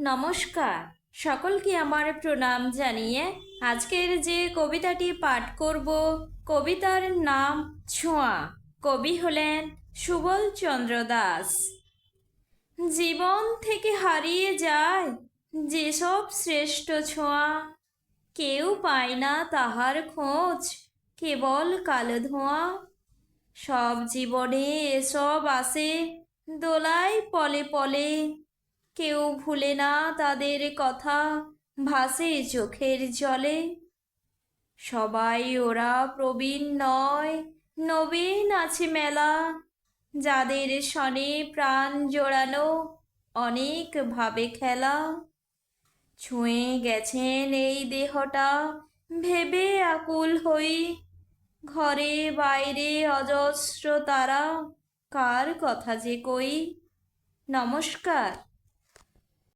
নমস্কার। সকলকে আমার প্রণাম জানিয়ে আজকের যে কবিতাটি পাঠ করব, কবিতার নাম ছোঁয়া। কবি হলেন সুবল চন্দ্র দাস। জীবন থেকে হারিয়ে যায় যেসব শ্রেষ্ঠ ছোঁয়া, কেউ পায় না তাহার খোঁজ, কেবল কালো ধোঁয়া। সব জীবনে এসব আসে দোলায় পলে পলে কেউ ভুলে না তাদের কথা ভাসে চোখের জলে। সবাই ওরা প্রবীণ নয়, নবীন আছে মেলা। যাদের সনে প্রাণ জোড়ানো, অনেক ভাবে খেলা। ছুঁয়ে গেছেন এই দেহটা, ভেবে আকুল হই। ঘরে বাইরে অজস্র তারা, কার কথা যে কই? নমস্কার।